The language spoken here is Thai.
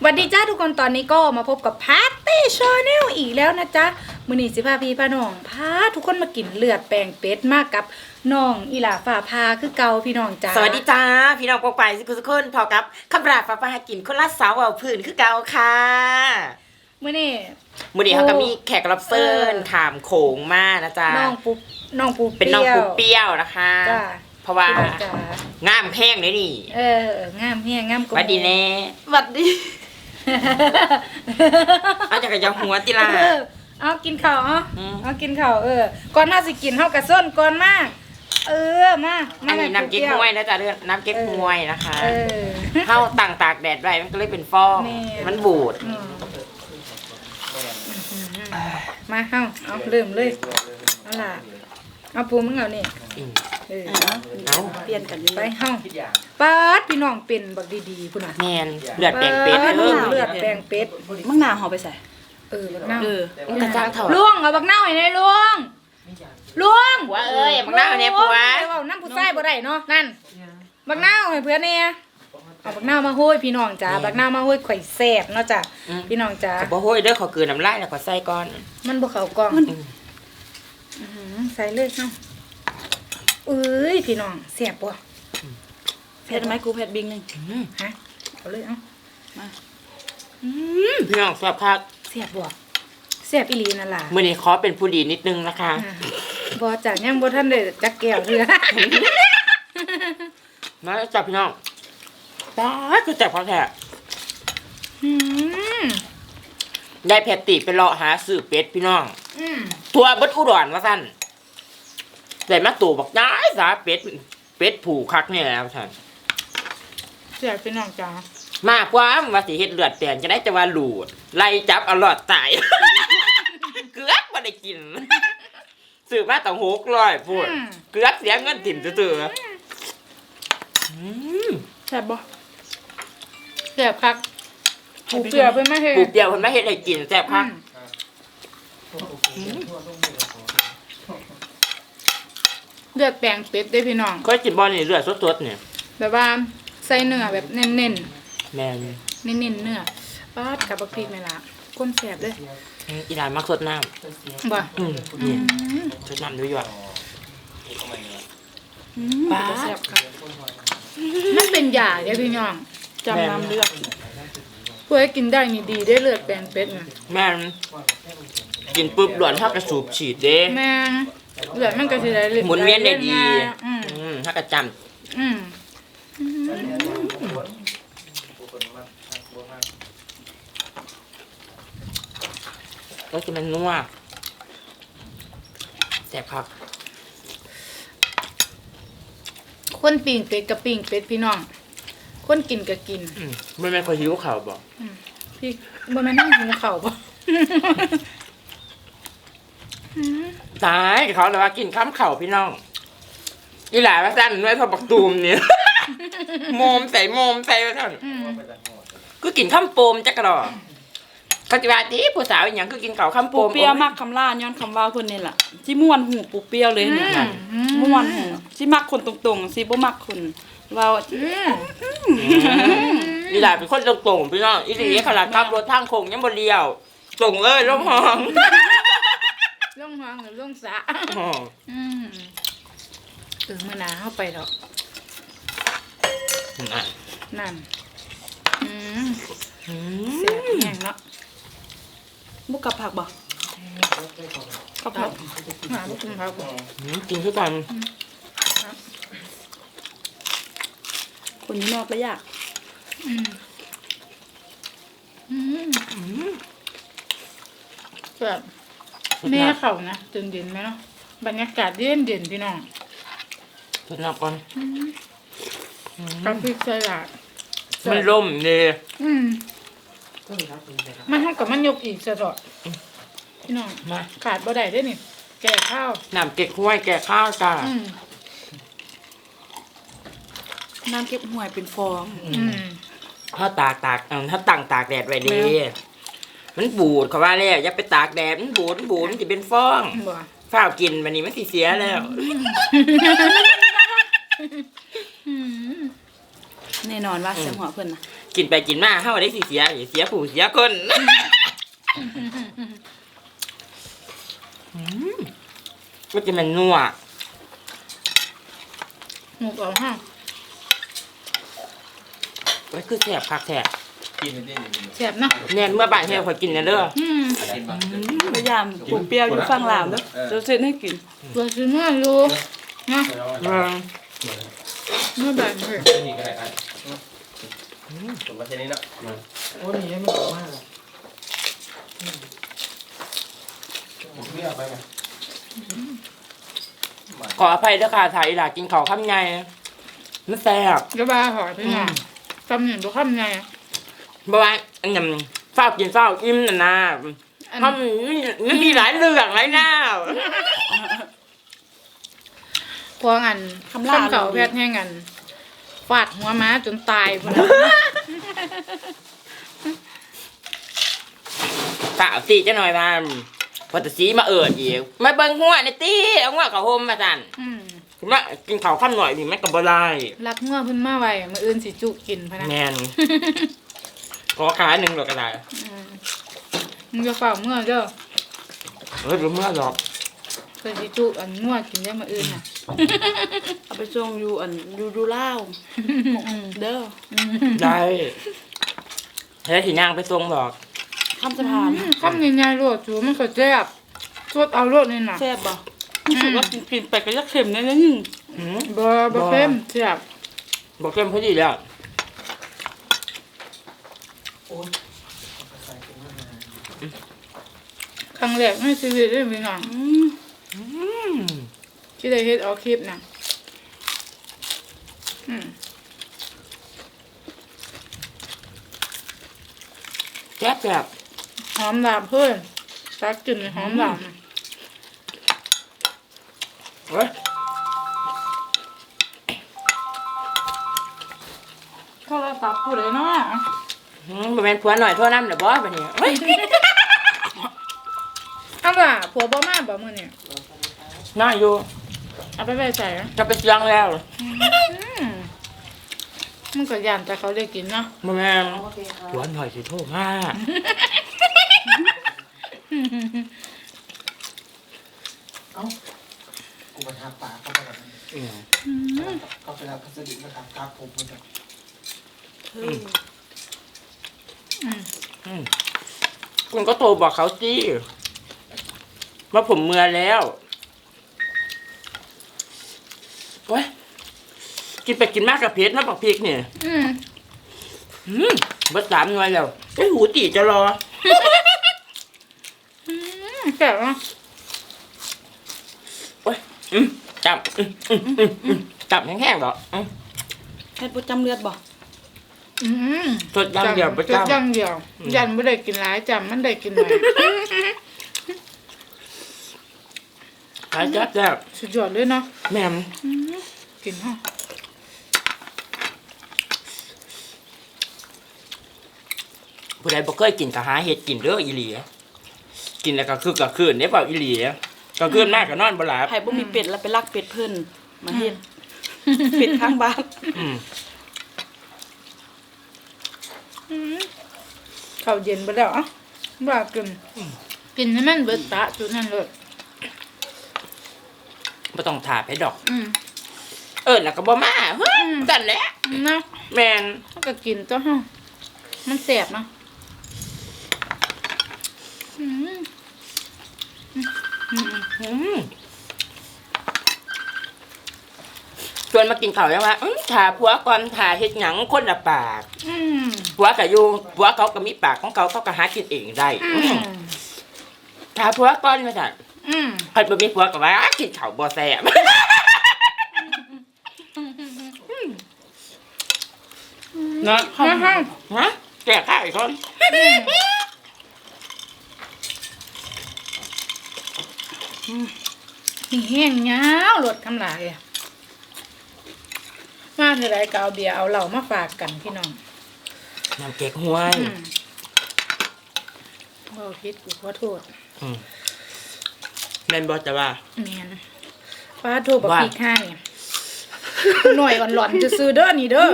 สวัสดีจ้าทุกคนตอนนี้ก็มาพบกับพาร์ตี้ชาแนลอีกแล้วนะจ๊ะมือนี้สิพาพี่พาน้องพาทุกคนมากินเลือดแปลงเป็ดมากกับน้องอีหลาฝ่าพาคือเกาพี่น้องจ้าสวัสดีจ้าพี่น้องปกไปสิคุณสุกคนพอกับคำราฟ้าฟ้ากินคนละสาวเอาพื้นคือเก่าค่ะมื่อนี้มื่อนี้เขาก็โอ้มีแขกรับเชิญเออถามโขงมานะจ๊ะน้องปูน้องปูเป็นน้องปูเปรี้ยวนะคะจ้าเพราะว่าพี่น้องจ้างามแพงเลยนี่ เออ งามเฮียงามกหวัดดีแน่หวัดดี เอาจากกระยาหัวติลา เออเอากินข้าวเอาอืม เอากินข้าวเออ ก่อนหน้าสิกินเฮากระส้นก่อนมาเออมามาอันนี้น้ำเก๊กแม่ฮวยปูนะจ๊ะเรื่องน้ำเก๊กฮวยนะคะเออ เข้าต่างตากแดดไว้มันก็เลยเป็นฟองนี่มันบูดอืมมาเฮาเอาเริ่มเลยเอาล่ะเอาปูมึงเอานี่อืม เออเอาเปลี่ยนกันไปเฮาปาดพี่น้องเป็นบักดีๆพุ่นน่ะแมนเลือดแปลงเป็ดปาเออเลือดแปลงเป็ดมึงหนาหอไปใส่เออบักเน่าเออมันกระจ้างเถอะลุงเอาบักเน่าให้หน่อยลุงลุงผัวเอ้ยบักเน่าเนี่ยผัวไปเว้าน้ำผู้ชายบ่ได้เนาะนั่นบักเน่าให้เพื่อนเนี่ยเอาบักเน่ามาโห้ยพี่น้องจ้าบักเน่ามาโห้ยข่อยแซ่บเนาะจ้ะพี่น้องจ้ากับบ่โห้ยเด้อขอเกลือน้ำลายแล้วขอใส่ก่อน มันบ่เข้ากล้องอืมอื้อหือใส่เลยเนาะ เอ้ยพี่น้องแซ่บบ่เพชรไหมกูเพชรบิงหนึ่งอืมฮะเอาเลยเอ้าอืมพี่น้องแซ่บคักแซ่บบ่แซ่บอีหลีนั่นล่ะมื่อนี้ขอเป็นผู้ดีนิดนึงนะคะอ่าบ่จ้ะยังบ่ทันได้จักแก้วเทื่อมาจับพี่น้องป้าดคือจับเขาแท้อืมได้แพตติไปเลาะหาซื้อเป็ดพี่น้องอืมทัวเบิดอุดรว่าสั้น แต่มาตู่บอกย้ายสาเป็ด เป็ดผูคักเนี่ยแล้วท่านแซ่บพี่น้องจ้ามาความว่าสิเฮ็ดเลือดแตนจะได้จะว่าหลูดไล่จับเอาหลอดตาย เกือบบ่ได้กินซื้อมาตั้งหกร้อยพูดเกือบเสียเงินถิ่มซื่อๆอืมแซ่บบ่แซ่บคักปูเปลือกเพิ่นมาเฮ็ดปลูกเดียวคนมาเฮ็ดให้กินแซ่บคักเลื อดแปลงเป็ดเด้อพี่น้องเคยกินบอลนี่เลือดสดๆเนี่ยแบบว่าใส่เนื้อแบบเน้นๆเน้นแม่นๆเน้นๆเนื้อปาดกับบักพริกแม่ล่ะก้นแซ่บเลยอีหลานมักสดน้บ่ำอืมนี่สดน้ำด้วยว่ะอืมป๊าแซ่บค่ะมันเป็นยาเด้อพี่น้องจำนำเลือดเพื่อให้กินได้นี่ดีได้อเลือดแปลงเป็ดน่ะแม่นกินปุ๊บด่วนเท่ากระสูบฉีดเด้แม่ง เลือดมันก็สิได้ลือหมุนเวียนได้ดี อืมอืมถ้ากระจอืมำก็จะมันนัวแซ่บคักคนปิ่งเป็ดกับปิ่งเป็ดพี่น้อง คนกินก็กิน อืมไม่แม่นคอยหิวข่าวบอกพี่บ่แม่นนั่งหิวข้าวบ่ ตายเขาเลยว่ากินข้ามเข่าวพี่น้องอีหลาว่าสั้นไว้ทอปักตูมเนี่ยโมมใส่โมมใส่ว่าท่านอืมคือกินข้ามโปมจักกระดอกเขาจะว่าที่ผู้สาวอหย่างคือกินข้าวข้ามโปปูมเปรี้ยวมากคำล่าย้อนคำว่าเพิ่นนี่ล่ะที่ม่วนหูปูเปรี้ยวเลยเนี่ยอืมม่วนหูที่มักคนตรงๆสิบ่มักคนเว้าอืมอีหลาเป็นคนตรงๆพี่น้องอีหลีขนาดขับรถทางโค้งยังบ่เลี้ยวตรงเลยลงห้องล่อ งห้องหรือล่องสระห้องอืมเออมื่อหนาเข้าไปแล้วอะนั่นอืมอืเสียมแห้งแล้วบุกกับผักบ่กับผักหาลูกคุณครับกินทุกวันคนอยู่นอกก็ยากอืมอืมแบบ แม่เขานะตื่นเด่นไหมเนาะบรรยากาศเย็นเด่นพี่น้องทุกนักก่อนกับพริกใส่หลาดมันร่มเนี่ยอืมมันห้องกับมันยกอีกสะดอดพี่น้องมาขาดบ่ได้เด้อนี่แก่ข้าวน้ำเก็กห้วยแก่ข้าวจ้าอืมน้ำเก็บหวยเป็นฟองอืมถ้าตากตากเอิ่มถ้าตั้งตากแดดไว้ดี มันบูดเขาว่าแล้วอย่าไปตากแดดมันบูดมันบูดมันจะเป็นฟองบ่ฝ้าวกินวันนี้มันสิเสียแล้วอืมแน่นอนว่าเสียงหัวเพิ่นน่ะกินไปกินมาเฮาได้สิเสียเสียผู้เสียคนอืมมันจะมันนัวหมูกเอาห้างไว้คือแสบคักแสบ กินไม่ได้เลยแซ่บเนาะแน่นเมื่อบ่ายเฮาคอยกินนะเด้ออืมกินบ้างพยายามปลูกเปรี้ยวอยู่ฝั่งลาวเด้อเออเดี๋ยวเสร็จให้กินตัวซื้อมาอยู่นะอืมเมื่อแบบนี้นี่ก็ได้ครับผมมาเช่นนี้เนาะโอ้ยนี่ไม่บอกมากผมเลือกไปไงขออภัยด้วยค่ะถ่ายอีหลากินข้าวคำไงมันแซ่บกระบาหอยพี่น้องคำหนึ่งตัวคำไง บ่ว่าอันนั้นฝ้าวกินฝ้าวอิ่มน่ะนะอันทำมันมีหลายเรื่องหลายหน้า พวงอันคำลาคำเก่าแพทย์แห้งอันฟาดหัวม้าจนตายพุ่นน่ะ สาวตีจะหน่อยมาพอแตสีมาเอิดอีกมาเบิ่งหัวในตีเอาหัวกับโฮมมาสั่นอืมมากินข้าวข้ามหน่อยดิแม่กับบ่ได้รักเมื่อเพิ่นมาไว้มื้ออื่นสิจุกินพะนะแมน ขอขาหนึ่งดอกกระดาษอืมมึงจะเฝ้าเมื่อเด้อเฮ้ยบ่เมื่อหรอกเคยสิจุอันงัวกินได้มื้ออื่นน่ะเอาไปส่งอยู่อันอยู่ดูลาวอืมเด้ออืมได้เฮ้ยที่นางไปส่งดอกคำสะพานคำใหญ่ๆโลดจูมันก็แซ่บสดเอาโลดนี่น่ะแซ่บบ่รู้สึกว่ากินกินไปก็ยักเค็มนิดนึง หืมบ่บ่เค็มแซ่บบอกเข้มพอดีแล้ว ค รั้งแรกในชีวิตเลยพี่น้องอืมอืมที่ได้เฮ็ดเอาคลิปน่ะอืมแซ่บแซ่บหอมลาบเพิ่นตักกินหอมลาบน่ะเฮ้ยโทรศัพท์ผู้ใดเนาะหืมบ่แม่นผัวหน่อยโทั่วน้ำเด้อบ่บัดนี้เฮ้ยเอา ล่ะผัวบ่มาบ่มื้อนี้น่าอยู่เอาไปไว้ใส่อะจะไปเสียงแล้วอืมมันก็ย่านแต่เขาได้กินเนาะบ่แม่นผัวหน่อยสิโทรมาเอ้ากูไปหาปลาเข้าไปแบบนี้อืมเขาไปรับพัสดุมาทำกราฟผมมันแบบเอออืมคุณก็โทรบอกเขาสิ ว่าผมเมื่อแล้วโอ้ยกินไปกินมากกับเพชรนะบอกพริกเนี่ยอืมอืมเบิดสามหน่วยแล้วไอ้ยหูตีจะรออืมแซ่บเนาะโอ้ยอืมจับอืมอืมอืมอืมจับแห้งๆดอกอืมให้ประจำเลือดบ่อืมสดอย่างเดียวประจำ จำอย่างเดียวอืมยันไม่ได้กินหลายจำมันได้กินหน่อย หายจับจับสุดยอดเลยเนาะแม่มอืมกินฮะผู้ใดบ่เคยกินก็หาเห็ดกินเด้ออีหลีกินแล้วก็คือกะคืนได้เปล่าอีหลีก็คืนมากก็นอนบ่หลับไผบ่มีเป็ดแล้วไปลักเป็ดเพิ่นมาเฮ็ดเป็ดข้างบ้านอืมอืมข้าวเย็นไปแล้วอะบ้ากินกินให้มันเบิดตะจุดนั้นเลย บ่ต้องถาไปดอก อืมเอิ้นแล้วก็บ่มาเฮ้ยสั่นแหละนะแม่นถ้าก็กินตัวฮะมันแสบเนาะอืมอืมชวนมากินข้าวยังว่าอื้อถ่าผัวก่อนถ่าเฮ็ดหยังคนละปากอืมผัวก็อยู่ผัวเขาก็มีปากของเขาเขาก็หากินเองได้อืมถ่าผัวก่อนว่าซั่น อืมเพิ่นบ่มีผัวก็ว่ากินข้าวบ่แซ่บเนาะฮะฮะฮะแก่ข้าวอีกคนนี่แห้งยาวรถคำลายอะมาเท่าไรก็เอาเบียร์เอาเหล้ามาฝากกันพี่น้องน้ำเก๊กห้วยอืมบ่ผิดกูขอโทษ อืม แม่นบ่จะว่า แม่นฟ้าโทรบอกว่า พี่ให้กูหน่อยอ่อนหลอนจะซื้อๆเด้อนี่เด้อ